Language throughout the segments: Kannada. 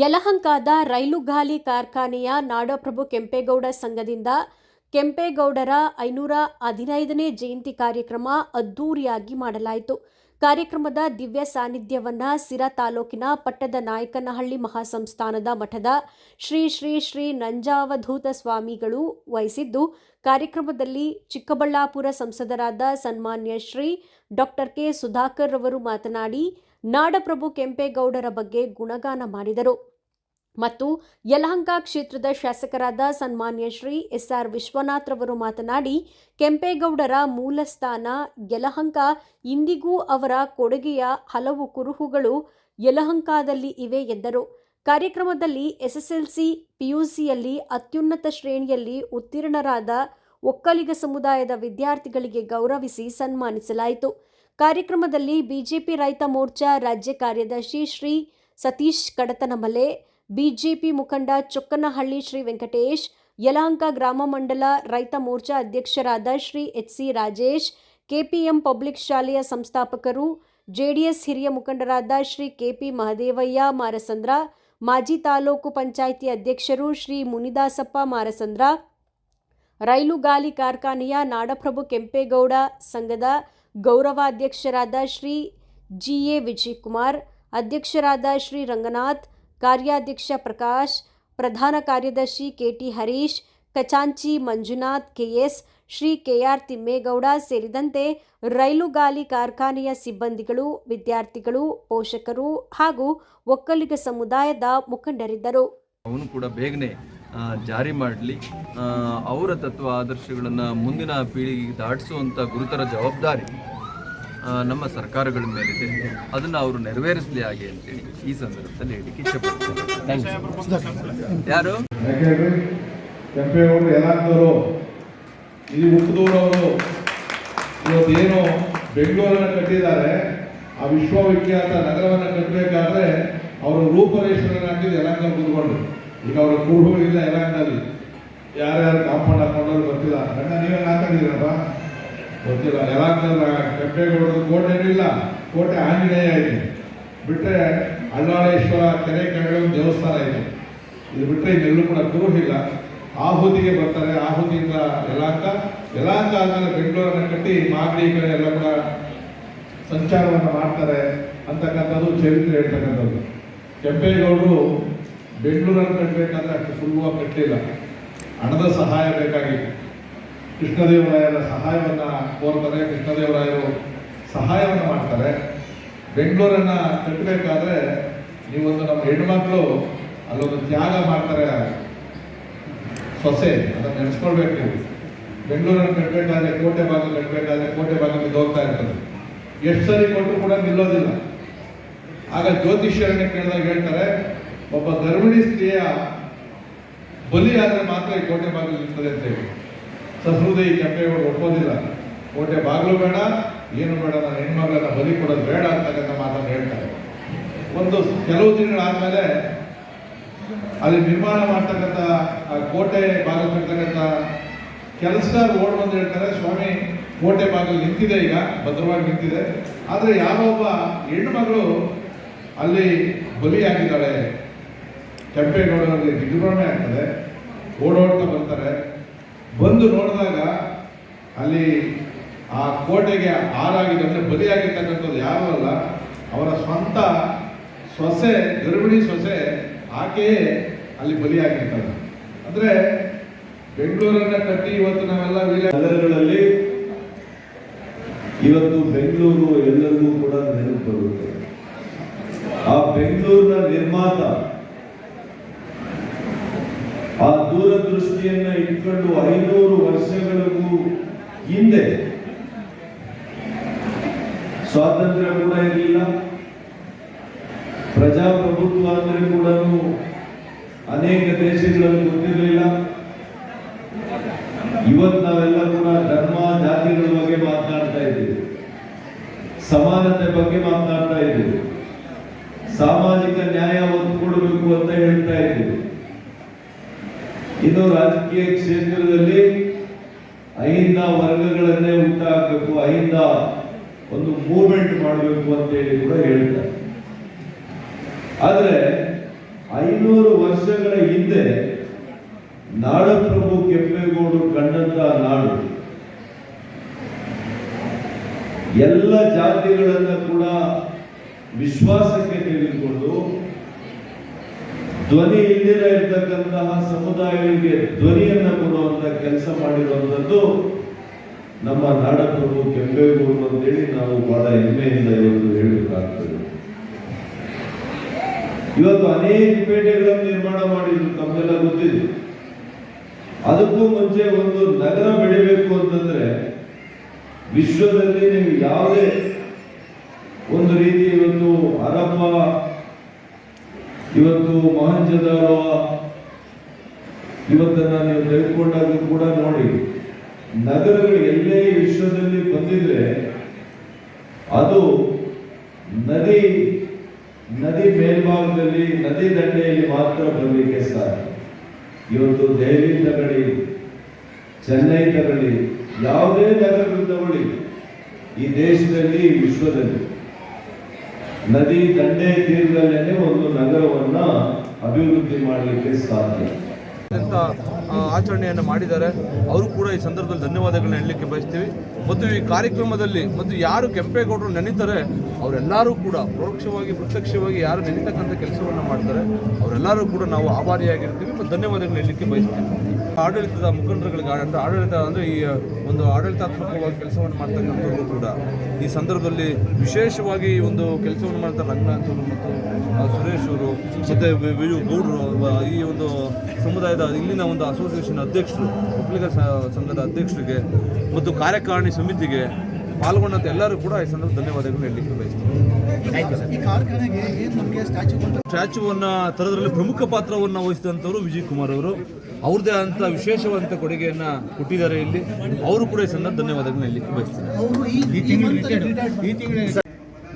ಯಲಹಂಕದ ರೈಲುಗಾಲಿ ಕಾರ್ಖಾನೆಯ ನಾಡಪ್ರಭು ಕೆಂಪೇಗೌಡ ಸಂಘದಿಂದ ಕೆಂಪೇಗೌಡರ ಐನೂರ ಹದಿನೈದನೇ ಜಯಂತಿ ಕಾರ್ಯಕ್ರಮ ಅದ್ದೂರಿಯಾಗಿ ಮಾಡಲಾಯಿತು. ಕಾರ್ಯಕ್ರಮದ ದಿವ್ಯ ಸಾನ್ನಿಧ್ಯವನ್ನು ಸಿರಾ ತಾಲೂಕಿನ ಪಟ್ಟದ ನಾಯಕನಹಳ್ಳಿ ಮಹಾಸಂಸ್ಥಾನದ ಮಠದ ಶ್ರೀ ಶ್ರೀ ಶ್ರೀ ನಂಜಾವಧೂತ ಸ್ವಾಮಿಗಳು ವಹಿಸಿದ್ದು, ಕಾರ್ಯಕ್ರಮದಲ್ಲಿ ಚಿಕ್ಕಬಳ್ಳಾಪುರ ಸಂಸದರಾದ ಸನ್ಮಾನ್ಯ ಶ್ರೀ ಡಾಕ್ಟರ್ ಕೆ. ಸುಧಾಕರ್ ಅವರು ಮಾತನಾಡಿ, ನಾಡಪ್ರಭು ಕೆಂಪೇಗೌಡರ ಬಗ್ಗೆ ಗುಣಗಾನ ಮಾಡಿದರು. ಮತ್ತು ಯಲಹಂಕ ಕ್ಷೇತ್ರದ ಶಾಸಕರಾದ ಸನ್ಮಾನ್ಯ ಶ್ರೀ ಎಸ್ ಆರ್ ವಿಶ್ವನಾಥ್ ರವರು ಮಾತನಾಡಿ, ಕೆಂಪೇಗೌಡರ ಮೂಲ ಸ್ಥಾನ ಯಲಹಂಕ, ಇಂದಿಗೂ ಅವರ ಕೊಡುಗೆಯ ಹಲವು ಕುರುಹುಗಳು ಯಲಹಂಕದಲ್ಲಿ ಇವೆ ಎಂದರು. ಕಾರ್ಯಕ್ರಮದಲ್ಲಿ ಎಸ್ಎಸ್ಎಲ್ಸಿ, ಪಿಯುಸಿಯಲ್ಲಿ ಅತ್ಯುನ್ನತ ಶ್ರೇಣಿಯಲ್ಲಿ ಉತ್ತೀರ್ಣರಾದ ಒಕ್ಕಲಿಗ ಸಮುದಾಯದ ವಿದ್ಯಾರ್ಥಿಗಳಿಗೆ ಗೌರವಿಸಿ ಸನ್ಮಾನಿಸಲಾಯಿತು. ಕಾರ್ಯಕ್ರಮದಲ್ಲಿ ಬಿಜೆಪಿ ರೈತ ಮೋರ್ಚಾ ರಾಜ್ಯ ಕಾರ್ಯದರ್ಶಿ ಶ್ರೀ ಸತೀಶ್ ಕಡತನಮಲೆ ಬಿಜೆಪಿ ಮುಖಂಡ ಚೊಕ್ಕನಹಳ್ಳಿ ಶ್ರೀ ವೆಂಕಟೇಶ್, ಯಲಹಂಕ ಗ್ರಾಮ ಮಂಡಲ ರೈತ ಮೋರ್ಚಾ ಅಧ್ಯಕ್ಷರಾದ Shri H C Rajesh, KPM public ಶಾಲೆಯ ಸಂಸ್ಥಾಪಕರು, ಜೆಡಿಎಸ್ ಹಿರಿಯ ಮುಖಂಡರಾದ ಶ್ರೀ ಕೆಪಿ ಮಹದೇವಯ್ಯ ಮಾರಸಂದ್ರ, ಮಾಜಿ ತಾಲೂಕು ಪಂಚಾಯಿತಿ ಅಧ್ಯಕ್ಷರು ಶ್ರೀ ಮುನಿದಾಸಪ್ಪ ಮಾರಸಂದ್ರ ರೈಲುಗಾಲಿ ಕಾರ್ಖಾನೆಯ ನಾಡಪ್ರಭು ಕೆಂಪೇಗೌಡ ಸಂಘದ ಗೌರವಾಧ್ಯಕ್ಷರಾದ ಶ್ರೀ ಜಿ ಎ ವಿಜಯಕುಮಾರ್, ಅಧ್ಯಕ್ಷರಾದ ಶ್ರೀ ರಂಗನಾಥ್ ಕಾರ್ಯಾಧ್ಯಕ್ಷ ಪ್ರಕಾಶ್, ಪ್ರಧಾನ ಕಾರ್ಯದರ್ಶಿ KT Harish Kachanchi Manjunath, KS Shri KR Thimmegowda ಸೇರಿದಂತೆ ರೈಲುಗಾಲಿ ಕಾರ್ಖಾನೆಯ ಸಿಬ್ಬಂದಿಗಳು, ವಿದ್ಯಾರ್ಥಿಗಳು, ಪೋಷಕರು ಹಾಗೂ ಒಕ್ಕಲಿಗ ಸಮುದಾಯದ ಮುಖಂಡರಿದ್ದರು. ಅವನು ಕೂಡ ಬೇಗನೆ ಜಾರಿ ಮಾಡಲಿ. ಅವರ ತತ್ವ ಆದರ್ಶಗಳನ್ನು ಮುಂದಿನ ಪೀಳಿಗೆಗೆ ದಾಟಿಸುವಂಥ ಗುರುತರ ಜವಾಬ್ದಾರಿ. ನಮ್ಮ ಸರ್ಕಾರಗಳ ಮೇಲಿದೆ ಅದನ್ನು ಅವರು ನೆರವೇರಿಸಲಿ ಹಾಗೆ ಅಂತೇಳಿ ಈ ಸಂದರ್ಭದಲ್ಲಿ ಹೇಳಿಕೆ ಇಷ್ಟಪಡ್ತೇನೆ ಯಾರು? ಕೆಂಪೇಗೌಡರು ಯಲಾಂದವರು ಈ ಇವತ್ತು ಇವತ್ತೇನು ಬೆಂಗಳೂರನ್ನು ಕಟ್ಟಿದ್ದಾರೆ. ಆ ವಿಶ್ವವಿಖ್ಯಾತ ನಗರವನ್ನು ಕಟ್ಟಬೇಕಾದ್ರೆ ಅವರು ರೂಪರೇಷೆಯನ್ನು ಹಾಕಿದ್ದು ಯಲಾಂಗ ಕೂತ್ಕೊಂಡು ಈಗ ಅವರ ಕುರುಹುಗಳಿಲ್ಲ ಯಲಾಂಗದಲ್ಲಿ ಯಾರ್ಯಾರು ಕಾಂಪೌಂಡ್ ಹಾಕೊಂಡವ್ರು ಗೊತ್ತಿಲ್ಲ ಅಣ್ಣ ನೀವೇ ಹಾಕೊಂಡಿದ್ದೀರಪ್ಪ? ಗೊತ್ತಿಲ್ಲ. ಯಲಾಂಗದ ಕೆಂಪೇಗೌಡರು ಕೋಟೆನೂ ಇಲ್ಲ, ಕೋಟೆ ಆಂಜನೇಯ ಇದೆ. ಬಿಟ್ಟರೆ ಅಳ್ಳಾಳೇಶ್ವರ ಕೆರೆ ಕೆಳಗಡೆ ಒಂದು ದೇವಸ್ಥಾನ ಇದೆ. ಇದು ಬಿಟ್ಟರೆ ಇನ್ನೆಲ್ಲೂ ಕೂಡ ಕುರುಹಿಲ್ಲ ಆಹುತಿಗೆ ಬರ್ತಾರೆ. ಆಹುತಿಯಿಂದ ಯಲಾಂಕ ಯಲಾಂಕ ಆದ್ಮೇಲೆ ಬೆಂಗಳೂರನ್ನು ಕಟ್ಟಿ ಮಾಗಡಿ ಕಡೆ ಎಲ್ಲ ಕೂಡ ಸಂಚಾರವನ್ನು ಮಾಡ್ತಾರೆ ಅಂತಕ್ಕಂಥದ್ದು ಚರಿತ್ರೆ ಹೇಳ್ತಕ್ಕಂಥದ್ದು. ಕೆಂಪೇಗೌಡರು ಬೆಂಗಳೂರನ್ನು ಕಟ್ಟಬೇಕಾದ್ರೆ ಅಷ್ಟು ಸುಲಭವಾಗಿ ಕಟ್ಟಲಿಲ್ಲ ಹಣದ ಸಹಾಯ ಬೇಕಾಗಿತ್ತು. ಕೃಷ್ಣದೇವರಾಯರ ಸಹಾಯವನ್ನು ಕೋರ್ತಾರೆ ಕೃಷ್ಣದೇವರಾಯರು ಸಹಾಯವನ್ನು ಮಾಡ್ತಾರೆ. ಬೆಂಗಳೂರನ್ನು ಕಟ್ಟಬೇಕಾದ್ರೆ ನೀವೊಂದು ನಮ್ಮ ಹೆಣ್ಮಕ್ಳು ಅಲ್ಲೊಂದು ತ್ಯಾಗ ಮಾಡ್ತಾರೆ ಸೊಸೆ ಅದನ್ನು ನೆನೆಸ್ಕೊಳ್ಬೇಕು ನೀವು. ಬೆಂಗಳೂರನ್ನು ಕಟ್ಟಬೇಕಾದ್ರೆ ಕೋಟೆ ಭಾಗ ಕಟ್ಟಬೇಕಾದ್ರೆ ಕೋಟೆ ಭಾಗಕ್ಕೆ ಹೋಗ್ತಾ ಇರ್ತದೆ. ಎಷ್ಟು ಸರಿ ಕೊಟ್ಟರು ಕೂಡ ನಿಲ್ಲೋದಿಲ್ಲ. ಆಗ ಜ್ಯೋತಿಷ್ಯರನ್ನೇ ಕೇಳಿದಾಗ ಹೇಳ್ತಾರೆ, ಒಬ್ಬ ಗರ್ಭಿಣಿ ಸ್ತ್ರೀಯ ಬಲಿ ಆದರೆ ಮಾತ್ರ ಈ ಕೋಟೆ ಭಾಗದಲ್ಲಿ ಇರ್ತದೆ ಅಂತ ಹೇಳಿ. ಸಹೃದಯಿ ಕೆಂಪೇಗೌಡರು ಒಪ್ಪೋದಿಲ್ಲ. ಕೋಟೆ ಬಾಗಿಲು ಬೇಡ, ಏನು ಬೇಡ, ನನ್ನ ಹೆಣ್ಮಗಳನ್ನ ಬಲಿ ಕೊಡೋದು ಬೇಡ ಅಂತಕ್ಕಂಥ ಮಾತನ್ನು ಹೇಳ್ತಾರೆ ಒಂದು ಕೆಲವು ತಿಂಗಳಾದ್ಮೇಲೆ ಅಲ್ಲಿ ನಿರ್ಮಾಣ ಮಾಡ್ತಕ್ಕಂಥ, ಆ ಕೋಟೆ ಬಾಗಿಲು ಬಿಡ್ತಕ್ಕಂಥ ಕೆಲಸಗಾರ ಓಡ್ ಬಂದು ಹೇಳ್ತಾರೆ, ಸ್ವಾಮಿ, ಕೋಟೆ ಬಾಗಿಲು ನಿಂತಿದೆ ಈಗ, ಭದ್ರವಾಗಿ ನಿಂತಿದೆ. ಆದರೆ ಯಾವೊಬ್ಬ ಒಬ್ಬ ಹೆಣ್ಣು ಮಗಳು ಅಲ್ಲಿ ಬಲಿಯಾಗಿದ್ದಾಳೆ. ಕೆಂಪೇಗೌಡರಲ್ಲಿ ವಿಜೃಂಭಣೆ ಆಗ್ತದೆ, ಓಡೋಡ್ತಾ ಬರ್ತಾರೆ ಬಂದು ನೋಡಿದಾಗ ಅಲ್ಲಿ ಆ ಕೋಟೆಗೆ ಆರಾಗಿದೆ ಅಂದರೆ ಬಲಿಯಾಗಿರ್ತಕ್ಕಂಥದ್ದು ಯಾರೂ ಅಲ್ಲ. ಅವರ ಸ್ವಂತ ಸೊಸೆ, ಗರ್ಭಿಣಿ ಸೊಸೆ ಆಕೆಯೇ ಅಲ್ಲಿ ಬಲಿಯಾಗಿರ್ತಾರೆ ಅಂದರೆ ಬೆಂಗಳೂರನ್ನ ಕಟ್ಟಿ ಇವತ್ತು ನಾವೆಲ್ಲ ವಿಲೇ ನಗರಗಳಲ್ಲಿ ಇವತ್ತು ಬೆಂಗಳೂರು ಎಲ್ಲರಿಗೂ ಕೂಡ ನೆನಪು ಬರುತ್ತೆ. ಆ ಬೆಂಗಳೂರಿನ ನಿರ್ಮಾತ ಆ ದೂರದೃಷ್ಟಿಯನ್ನ ಇಟ್ಕೊಂಡು ಐನೂರು ವರ್ಷಗಳಿಗೂ ಹಿಂದೆ ಸ್ವಾತಂತ್ರ್ಯ ಕೂಡ ಇರಲಿಲ್ಲ. ಪ್ರಜಾಪ್ರಭುತ್ವ ಅಂದ್ರೆ ಕೂಡ ಅನೇಕ ದೇಶಗಳಲ್ಲಿ ಗೊತ್ತಿರಲಿಲ್ಲ. ಇವತ್ತು ನಾವೆಲ್ಲ ಕೂಡ ಧರ್ಮ, ಜಾತಿಗಳ ಬಗ್ಗೆ ಮಾತನಾಡ್ತಾ ಇದ್ದೀವಿ. ಸಮಾನತೆ ಬಗ್ಗೆ ಮಾತನಾಡ್ತಾ ಇದ್ದೀವಿ. ಸಾಮಾಜಿಕ ನ್ಯಾಯ ಒತ್ತು ಕೊಡಬೇಕು ಅಂತ ಹೇಳ್ತಾ ಇದ್ದೀವಿ. ಇನ್ನು ರಾಜಕೀಯ ಕ್ಷೇತ್ರದಲ್ಲಿ ಅಹಿಂದ ವರ್ಗಗಳನ್ನೇ ಉಂಟಾಗಬೇಕು ಅಹಿಂದ ಒಂದು ಮೂವ್ಮೆಂಟ್ ಮಾಡಬೇಕು ಅಂತ ಹೇಳಿ ಕೂಡ ಹೇಳ್ತಾರೆ. ಆದರೆ ಐನೂರು ವರ್ಷಗಳ ಹಿಂದೆ ನಾಡಪ್ರಭು ಕೆಂಪೇಗೌಡರು ಕಂಡಂತ ನಾಡು, ಎಲ್ಲ ಜಾತಿಗಳನ್ನ ಕೂಡ ವಿಶ್ವಾಸಕ್ಕೆ ತೆಗೆದುಕೊಂಡು ಧ್ವನಿ ಇಲ್ಲದೇ ಇರತಕ್ಕಂತಹ ಸಮುದಾಯಗಳಿಗೆ ಧ್ವನಿಯನ್ನು ಕೊಡುವಂಥ ಕೆಲಸ ಮಾಡಿರುವಂತದ್ದು ನಮ್ಮ ನಾಡಪ್ರಭು ಕೆಂಪೇಗೌಡರು ಅಂತೇಳಿ ನಾವು ಬಹಳ ಹೆಮ್ಮೆಯಿಂದ ಇವತ್ತು ಹೇಳಬೇಕಾಗ್ತದೆ. ಇವತ್ತು ಅನೇಕ ಪೇಟೆಗಳನ್ನು ನಿರ್ಮಾಣ ಮಾಡಿದ್ರು, ತಮ್ಮೆಲ್ಲ ಗೊತ್ತಿದೆ. ಅದಕ್ಕೂ ಮುಂಚೆ ಒಂದು ನಗರ ಬೆಳಿಬೇಕು ಅಂತಂದ್ರೆ ವಿಶ್ವದಲ್ಲಿ ನೀವು ಯಾವುದೇ ಒಂದು ರೀತಿ ಒಂದು ಹರಪ್ಪ ಇವತ್ತು ಮಹಂಜದಾರೋ ಇವತ್ತನ್ನ ನೀವು ತೆಗೆದುಕೊಂಡಾಗ ಕೂಡ ನೋಡಿ, ನಗರಗಳು ಎಲ್ಲೇ ವಿಶ್ವದಲ್ಲಿ ಬಂದಿದ್ರೆ ಅದು ನದಿ ನದಿ ಮೇಲ್ಭಾಗದಲ್ಲಿ, ನದಿ ದಂಡೆಯಲ್ಲಿ ಮಾತ್ರ ಬರಲಿಕ್ಕೆ ಸಾಧ್ಯ. ಇವತ್ತು ದೆಹಲಿ ತಗೊಳ್ಳಿ ಚೆನ್ನೈ ತಗೊಳ್ಳಿ ಯಾವುದೇ ನಗರಗಳು ತಗೊಳ್ಳಿ ಈ ದೇಶದಲ್ಲಿ, ವಿಶ್ವದಲ್ಲಿ. ನದಿ ದಂಡೆ ತೀರದಲ್ಲೇ ಒಂದು ನಗರವನ್ನ ಅಭಿವೃದ್ಧಿ ಮಾಡಲಿಕ್ಕೆ ಸಾಧ್ಯ. ಆಚರಣೆಯನ್ನು ಮಾಡಿದ್ದಾರೆ. ಅವರು ಕೂಡ ಈ ಸಂದರ್ಭದಲ್ಲಿ ಧನ್ಯವಾದಗಳನ್ನ ಹೇಳಲಿಕ್ಕೆ ಬಯಸ್ತೀವಿ. ಮತ್ತು ಈ ಕಾರ್ಯಕ್ರಮದಲ್ಲಿ, ಮತ್ತು ಯಾರು ಕೆಂಪೇಗೌಡರು ನೆನೀತಾರೆ, ಅವರೆಲ್ಲರೂ ಕೂಡ ಪರೋಕ್ಷವಾಗಿ, ಪ್ರತ್ಯಕ್ಷವಾಗಿ ಯಾರು ನೆನೀತಕ್ಕಂಥ ಕೆಲಸವನ್ನು ಮಾಡ್ತಾರೆ, ಅವರೆಲ್ಲರೂ ಕೂಡ ನಾವು ಆಭಾರಿಯಾಗಿರ್ತೀವಿ ಮತ್ತು ಧನ್ಯವಾದಗಳನ್ನ ಹೇಳಲಿಕ್ಕೆ ಬಯಸ್ತೀವಿ. ಆಡಳಿತದ ಮುಖಂಡರುಗಳಿಗೆ ಅಂದರೆ ಆಡಳಿತ ಅಂದರೆ ಈ ಒಂದು ಆಡಳಿತಾತ್ಮಕವಾಗಿ ಕೆಲಸವನ್ನು ಮಾಡ್ತಕ್ಕಂಥವ್ರು ಕೂಡ. ಈ ಸಂದರ್ಭದಲ್ಲಿ ವಿಶೇಷವಾಗಿ ಈ ಒಂದು ಕೆಲಸವನ್ನು ಮಾಡ್ತಾರೆ ರಂಗನಾಥ್ ಅವರು ಮತ್ತು ಸುರೇಶ್ ಅವರು ಮತ್ತು ವಿಜು ಗೌಡರು ಈ ಒಂದು ಸಮುದಾಯದ ಇಲ್ಲಿನ ಒಂದು ಅಸೋಸಿಯೇಷನ್ ಅಧ್ಯಕ್ಷರು ಒಕ್ಕಲಿಗ ಸಂಘದ ಅಧ್ಯಕ್ಷರಿಗೆ ಮತ್ತು ಕಾರ್ಯಕಾರಿಣಿ ಸಮಿತಿಗೆ ಪಾಲ್ಗೊಂಡಂತ ಎಲ್ಲರೂ ಕೂಡ ಈ ಸಂದರ್ಭ ಧನ್ಯವಾದಗಳು ಹೇಳಲಿಕ್ಕೆ ಬಯಸ್ತೀನಿ. ಸ್ಟ್ಯಾಚ್ಯೂವನ್ನು ತರೋದ್ರಲ್ಲಿ ಪ್ರಮುಖ ಪಾತ್ರವನ್ನು ವಹಿಸಿದಂಥವರು ವಿಜಯ್ ಕುಮಾರ್ ಅವರು. ಅವ್ರದ್ದೇ ಆದಂಥ ವಿಶೇಷವಾದಂಥ ಕೊಡುಗೆಯನ್ನು ಕೊಟ್ಟಿದ್ದಾರೆ ಇಲ್ಲಿ. ಅವರು ಕೂಡ ಸಂದರ್ಭ ಧನ್ಯವಾದಗಳನ್ನ ಇಲ್ಲಿ ಬಯಸ್ತೀನಿ.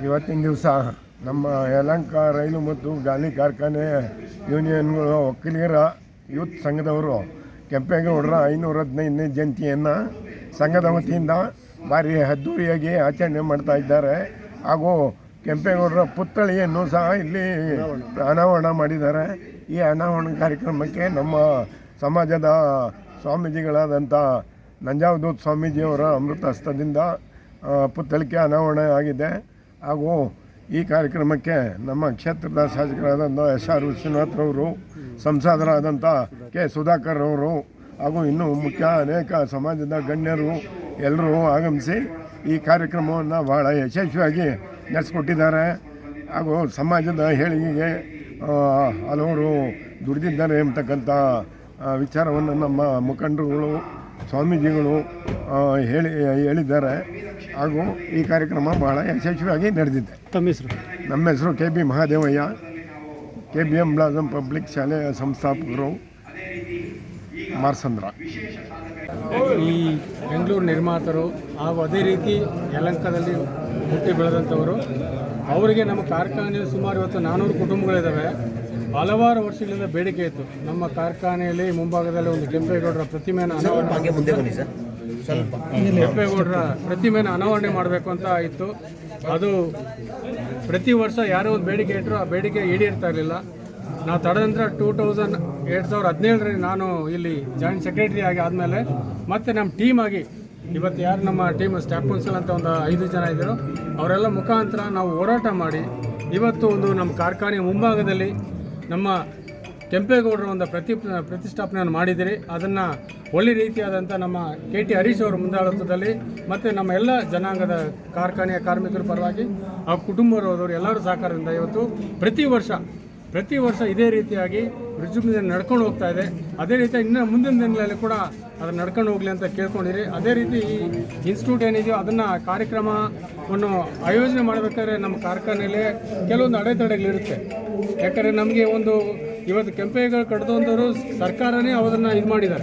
ಇವತ್ತಿನ ದಿವಸ ನಮ್ಮ ಯಲಂಕ ರೈಲು ಮತ್ತು ಗಾಲಿ ಕಾರ್ಖಾನೆ ಯೂನಿಯನ್ಗಳು ಒಕ್ಕಲಿಗರ ಯೂತ್ ಸಂಘದವರು ಕೆಂಪೇಗೌಡರ ಐನೂರ ಹದಿನೈದನೇ ಜಯಂತಿಯನ್ನು ಸಂಘದ ವತಿಯಿಂದ ಭಾರಿ ಅದ್ದೂರಿಯಾಗಿ ಆಚರಣೆ ಮಾಡ್ತಾ ಇದ್ದಾರೆ. ಹಾಗೂ ಕೆಂಪೇಗೌಡರ ಪುತ್ಥಳಿಯನ್ನು ಸಹ ಇಲ್ಲಿ ಅನಾವರಣ ಮಾಡಿದ್ದಾರೆ. ಈ ಅನಾವರಣ ಕಾರ್ಯಕ್ರಮಕ್ಕೆ ನಮ್ಮ ಸಮಾಜದ ಸ್ವಾಮೀಜಿಗಳಾದಂಥ ನಂಜಾವಧೂತ್ ಸ್ವಾಮೀಜಿಯವರ ಅಮೃತ ಹಸ್ತದಿಂದ ಆ, ಪುತ್ಥಳಿಕೆ ಅನಾವರಣ ಆಗಿದೆ. ಹಾಗೂ ಈ ಕಾರ್ಯಕ್ರಮಕ್ಕೆ ನಮ್ಮ ಕ್ಷೇತ್ರದ ಶಾಸಕರಾದಂಥ ಎಸ್ ಆರ್ ವಿಶ್ವನಾಥ್ರವರು ಸಂಸದರಾದಂಥ ಕೆ ಸುಧಾಕರ್ ಅವರು ಹಾಗೂ ಇನ್ನೂ ಮುಖ್ಯ ಅನೇಕ ಸಮಾಜದ ಗಣ್ಯರು ಎಲ್ಲರೂ ಆಗಮಿಸಿ ಈ ಕಾರ್ಯಕ್ರಮವನ್ನು ಬಹಳ ಯಶಸ್ವಿಯಾಗಿ ನಡೆಸ್ಕೊಟ್ಟಿದ್ದಾರೆ. ಹಾಗೂ ಸಮಾಜದ ಹೇಳಿಗೆಗೆ ಹಲವರು ದುಡಿದಿದ್ದಾರೆ ಎಂಬತಕ್ಕಂಥ ವಿಚಾರವನ್ನು ನಮ್ಮ ಮುಖಂಡರುಗಳು ಸ್ವಾಮೀಜಿಗಳು ಹೇಳಿ ಹೇಳಿದ್ದಾರೆ. ಹಾಗೂ ಈ ಕಾರ್ಯಕ್ರಮ ಬಹಳ ಯಶಸ್ವಿಯಾಗಿ ನಡೆದಿದೆ. ತಮ್ಮ ಹೆಸರು? ನಮ್ಮ ಹೆಸರು K B Mahadevaiah. K B M blossom public ಶಾಲೆಯ ಸಂಸ್ಥಾಪಕರು ಮಾರ್ಸಂದ್ರ. ಈ ಬೆಂಗಳೂರು ನಿರ್ಮಾತರು ಹಾಗೂ ಅದೇ ರೀತಿ ಯಲಂಕದಲ್ಲಿ ಹುಟ್ಟಿ ಬೆಳೆದಂಥವರು ಅವರಿಗೆ ನಮ್ಮ ಕಾರ್ಖಾನೆಯಲ್ಲಿ ಸುಮಾರು ಇವತ್ತು ನಾನ್ನೂರು ಕುಟುಂಬಗಳಿದ್ದಾವೆ. ಹಲವಾರು ವರ್ಷಗಳಿಂದ ಬೇಡಿಕೆ ಇತ್ತು. ನಮ್ಮ ಕಾರ್ಖಾನೆಯಲ್ಲಿ ಮುಂಭಾಗದಲ್ಲಿ ಒಂದು ಕೆಂಪೇಗೌಡರ ಪ್ರತಿಮೆಯನ್ನು ಅನಾವರಣ ಕೆಂಪೇಗೌಡರ ಪ್ರತಿಮೆಯನ್ನು ಅನಾವರಣೆ ಮಾಡಬೇಕು ಅಂತ ಇತ್ತು. ಅದು ಪ್ರತಿ ವರ್ಷ ಯಾರೋ ಒಂದು ಬೇಡಿಕೆ ಇಟ್ಟರು ಆ ಬೇಡಿಕೆ ಈಡೇರ್ತಾ ಇರಲಿಲ್ಲ. ನಾವು ತಡೆದಂತರ ಟೂ ತೌಸಂಡ್ ಎರಡು ಸಾವಿರದ ಹದಿನೇಳರಲ್ಲಿ ನಾನು ಇಲ್ಲಿ ಜಾಯಿಂಟ್ ಸೆಕ್ರೆಟರಿ ಆಗಿ ಆದಮೇಲೆ ಮತ್ತೆ ನಮ್ಮ ಟೀಮ್ ಆಗಿ ಇವತ್ತು ಯಾರು ನಮ್ಮ ಟೀಮ್ ಸ್ಟಾಫ್ ಕೌನ್ಸಿಲ್ ಅಂತ ಒಂದು ಐದು ಜನ ಇದ್ದರು ಅವರೆಲ್ಲ ಮುಖಾಂತರ ನಾವು ಹೋರಾಟ ಮಾಡಿ ಇವತ್ತು ಒಂದು ನಮ್ಮ ಕಾರ್ಖಾನೆ ಮುಂಭಾಗದಲ್ಲಿ ನಮ್ಮ ಕೆಂಪೇಗೌಡರ ಒಂದು ಪ್ರತಿ ಪ್ರತಿಷ್ಠಾಪನೆಯನ್ನು ಮಾಡಿದಿರಿ ಅದನ್ನು ಒಳ್ಳೆ ರೀತಿಯಾದಂಥ ನಮ್ಮ ಕೆ ಟಿ ಹರೀಶ್ ಅವರ ಮುಂದಾಳತ್ವದಲ್ಲಿ ಮತ್ತು ನಮ್ಮ ಎಲ್ಲ ಜನಾಂಗದ ಕಾರ್ಖಾನೆಯ ಕಾರ್ಮಿಕರ ಪರವಾಗಿ ಆ ಕುಟುಂಬದವರು ಎಲ್ಲರೂ ಸಹಕಾರದಿಂದ ಇವತ್ತು ಪ್ರತಿ ವರ್ಷ ಪ್ರತಿ ವರ್ಷ ಇದೇ ರೀತಿಯಾಗಿ ವಿಜೃಂಭಣೆ ನಡ್ಕೊಂಡು ಹೋಗ್ತಾ ಇದೆ. ಅದೇ ರೀತಿ ಇನ್ನು ಮುಂದಿನ ದಿನಗಳಲ್ಲಿ ಕೂಡ ಅದನ್ನು ನಡ್ಕೊಂಡು ಹೋಗಲಿ ಅಂತ ಕೇಳ್ಕೊಂಡಿರಿ. ಅದೇ ರೀತಿ ಈ ಇನ್ಸ್ಟಿಟ್ಯೂಟ್ ಏನಿದೆಯೋ ಅದನ್ನು ಕಾರ್ಯಕ್ರಮವನ್ನು ಆಯೋಜನೆ ಮಾಡಬೇಕಾದ್ರೆ ನಮ್ಮ ಕಾರ್ಖಾನೆಯಲ್ಲಿ ಕೆಲವೊಂದು ಅಡೆತಡೆಗಳಿರುತ್ತೆ. ಯಾಕಂದರೆ ನಮಗೆ ಒಂದು ಇವತ್ತು ಕೆಂಪೇಗೌಡ ಕಡ್ದೊಂದವರು ಸರ್ಕಾರನೇ ಅದನ್ನು ಇದು ಮಾಡಿದ್ದಾರೆ.